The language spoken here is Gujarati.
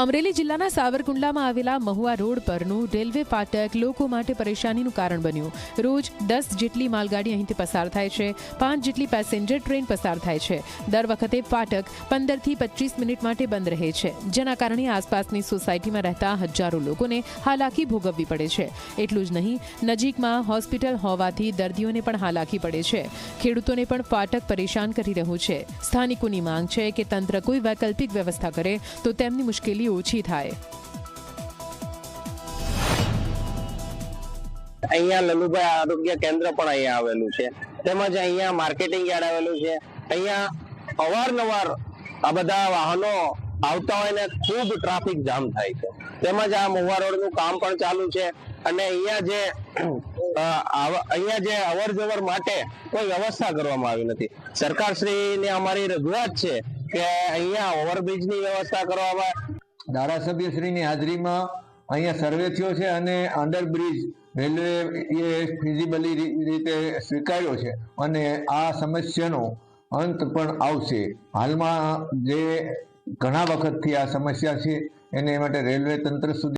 અમરેલી જિલ્લાના સાવરકુંડલામાં આવેલા મહુવા રોડ પરનું રેલવે ફાટક લોકો માટે પરેશાનીનું કારણ બન્યું. રોજ દસ જેટલી માલગાડી અહીંથી પસાર થાય છે, પાંચ જેટલી પેસેન્જર ટ્રેન પસાર થાય છે. દર વખતે ફાટક પંદરથી પચીસ મિનિટ માટે બંધ રહે છે. જેના કારણે આસપાસની સોસાયટીમાં રહેતા હજારો લોકોને હાલાકી ભોગવવી પડે છે. એટલું જ નહીં, નજીકમાં હોસ્પિટલ હોવાથી દર્દીઓને પણ હાલાકી પડે છે. ખેડૂતોને પણ ફાટક પરેશાન કરી રહ્યું છે. સ્થાનિકોની માંગ છે કે તંત્ર કોઈ વૈકલ્પિક વ્યવસ્થા કરે તો તેમની મુશ્કેલી ઓછી થાય. અહીંયા લલુભાઈ આરોગ્ય કેન્દ્ર પણ અહીંયા આવેલું છે. તેમજ અહીંયા માર્કેટિંગ યાર્ડ આવેલું છે. અહીંયા અવારનવાર આ બધા વાહનો આવતા હોય ને ખૂબ ટ્રાફિક જામ થાય છે. તેમજ આ મોવા રોડનું કામ પણ ચાલુ છે. અને અહીંયા જે અહીંયા જે અવર જવર માટે કોઈ વ્યવસ્થા કરવામાં આવી નથી. સરકારશ્રી ને અમારી રજૂઆત છે કે અહીંયા ઓવરબ્રિજની વ્યવસ્થા કરવામાં ધારાસભ્યશ્રીની હાજરીમાં અહીંયા સર્વે થયો છે અને અંડરબ્રિજ રેલવે એ ફિઝિબલી રીતે સ્વીકાર્યો છે અને આ સમસ્યાનો અંત પણ આવશે. હાલમાં જે ઘણા વખતથી આ સમસ્યા છે, એને માટે રેલવે તંત્ર સુધી